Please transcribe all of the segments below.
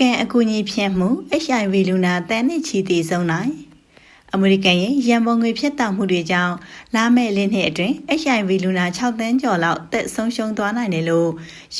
ကံအကူအညီဖြန့်မှု HIV လူနာတန်းနဲ့ချီတည်ဆုံးနိုင်အမေရိကန်ရဲ့ရန်ပုံငွေဖြတ်တောက်မှုတွေကြောင့်လာမယ့်လနှစ်အတွင်း HIV လူနာ6တန်းကျော်လောက်တက်ဆုံးရှုံးသွားနိုင်တယ်လို့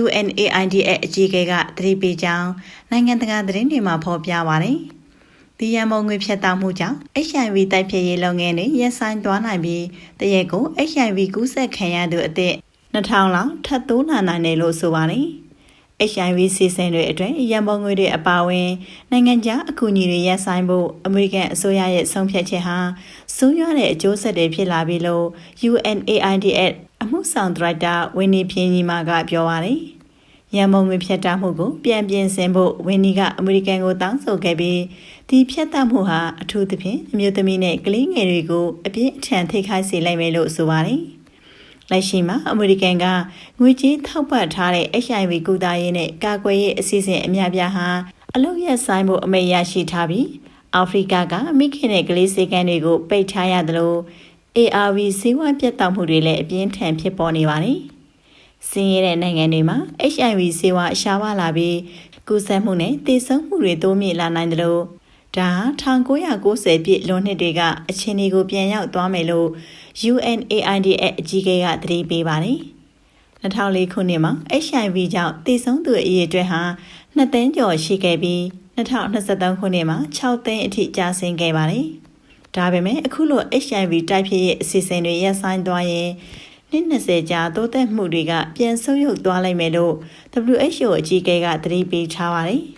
UNAID ရဲ့အကြီးအကဲကသတိပေးကြောင်းနိုင်ငံတကာသတင်းတွေမှာဖော်ပြပါတယ်။ဒီရန်ပုံငွေဖြတ်တောက်မှုကြောင့် HIV တိုက်ဖျက်ရေးလုပ်ငန်းတွေရပ်ဆိုင်းသွားနိုင်ပြီးတရက်ကို HIV ကူးစက်ခံရသူအသစ်2000လောက်ထပ်တိုးလာနိုင်တယ်လို့ဆိုပါတယ်။ HIV စီစဉ်တွေအတွင်းရန်ပုံငွေတွေအပါအဝင်နိုင်ငံခြားအကူအညီတွေရပ်ဆိုင်းဖို့အမေရိကန်အစိုးရရဲ့ဆုံးဖြတ်ချက်ဟာဆိုးရွားတဲ့အကျိုးဆက်တွေဖြစ်လာပြီလို့ UNAID အမှုဆောင်ဒါရိုက်တာဝင်းနီဖြင်းကြီးမာကပြောပါတယ်။ရန်ပုံငွေဖြတ်တောက်မှုကိုပြန်ပြင်ဆင်ဖို့ဝင်းနီကအမေရိကန်ကိုတောင်းဆိုခဲ့ပြီးဒီဖြတ်တောက်မှုဟာအထူးသဖြင့်အမျိုးသမီးနဲ့ကလေးငယ်တွေကိုအပြင်းအထန်ထိခိုက်စေလိုက်မယ်လို့ဆိုပါတယ်။ လက်ရှိမှာအမေရိကန်ကငွေကြေးထောက်ပံ့ထားတဲ့ HIV ကုသရေးနဲ့ကာကွယ်ရေးအစီအစဉ်အများပြားဟာအလုပ်ရက်ဆိုင်ဖို့အမိန့်ရရှိထားပြီးအာဖရိကကမိခင်တဲ့ကလေးစေကန်းတွေကိုပိတ်ထားရတယ်လို့ ARV စီးပွားပြတ်တောက်မှုတွေလည်းအပြင်းထန်ဖြစ်ပေါ်နေပါတယ်။စင်းရဲတဲ့နိုင်ငံတွေမှာ HIV ဆေးဝါးရှားပါလာပြီးကူးစက်မှုနဲ့တည်ဆုံမှုတွေတိုးမြင့်လာနိုင်တယ်လို့ ဒါ1990ပြည့်လွန်နှစ်တွေကအခြေအနေကိုပြန်ရောက်သွားမယ်လို့ UNAID ရဲ့အကြီးအကဲကသတိပေးပါတယ်။2004ခုနှစ်မှာ HIV ကြောင့်တည်ဆုံသူအရေအတွက်ဟာ2သိန်းကျော်ရှိခဲ့ပြီး2023ခုနှစ်မှာ6သိန်းအထိကျဆင်းခဲ့ပါတယ်။ဒါပေမဲ့အခုလို HIV တိုက်ဖျက်ရေးအစီအစဉ်တွေရပ်ဆိုင်းသွားရင်နှစ်20ကြာတိုးတက်မှုတွေကပြန်ဆုပ်ယုပ်သွားလိမ့်မယ်လို့ WHO အကြီးအကဲကသတိပေးထားပါတယ်။